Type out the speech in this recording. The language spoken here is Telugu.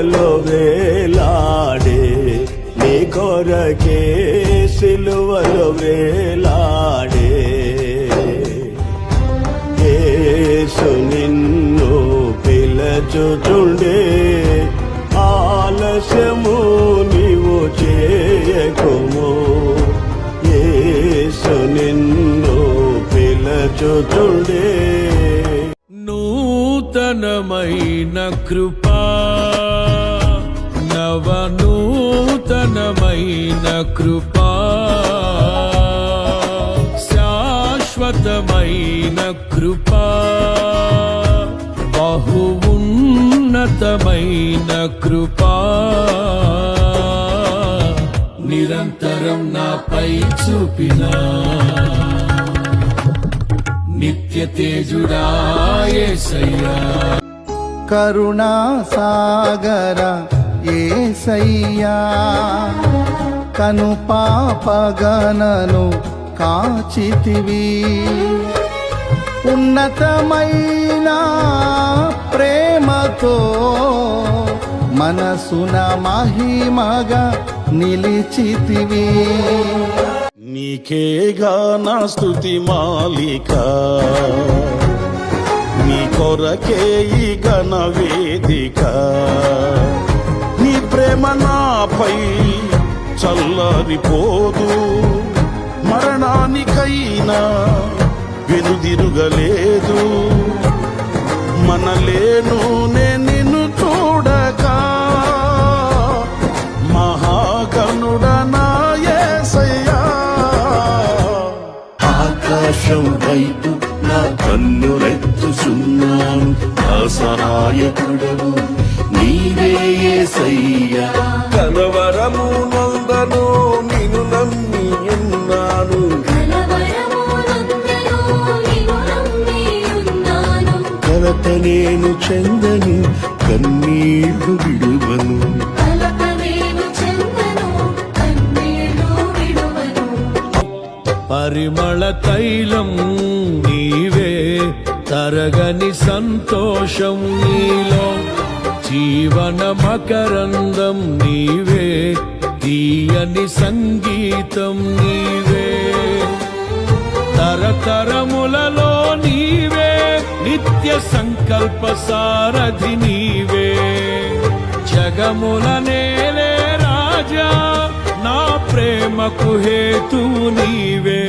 సిలువలో వేలాడే నీ కొరకే సిలువలో వేలాడే. ఏసు నిన్ను పిలచుచుండే ఆలస్యము నీవు చేయకుము. ఏసు నిన్ను పిలచుచుండే. నూతనమైన కృపా నవనూతనమైన కృపా శాశ్వతమైన కృపా బహు ఉన్నతమైన కృపా. నిరంతరం నాపై చూపినా. నిత్య తేజుడాయేసయ్యా కరుణా సాగర ఏసయ్యా కను పాపగనను కాచితివి. ఉన్నతమైన ప్రేమతో మనసున మహిమగా నిలిచితివి. నీకేగా నా స్థుతి మాలిక నీ కొరకే ఈ గణ వేదిక. ప్రేమ నాపై చల్లారిపోదు. మరణానికైనా వెనుదిరుగలేదు. మనలేను నే నిన్ను చూడక. మహాగణుడనాయసయ్యా. ఆకాశం వైపు నా కన్నులెత్తుచున్నాను నా సహాయకుడవు నీవే యేసయ్యా కలవరము నందను నిన్ను నమ్మి ఉన్నాను. కలత నేను చెందను, కన్నీళ్ళు విడువను. పరిమళ తైలం నీవే తరగని సంతోషం నీలో. జీవన మకరందం నీవే తీయని సంగీతం నీవే. తరతరములలో నీవే నిత్య సంకల్ప సారథి నీవే. జగముల నేలే రాజా నా ప్రేమకు హేతు నీవే.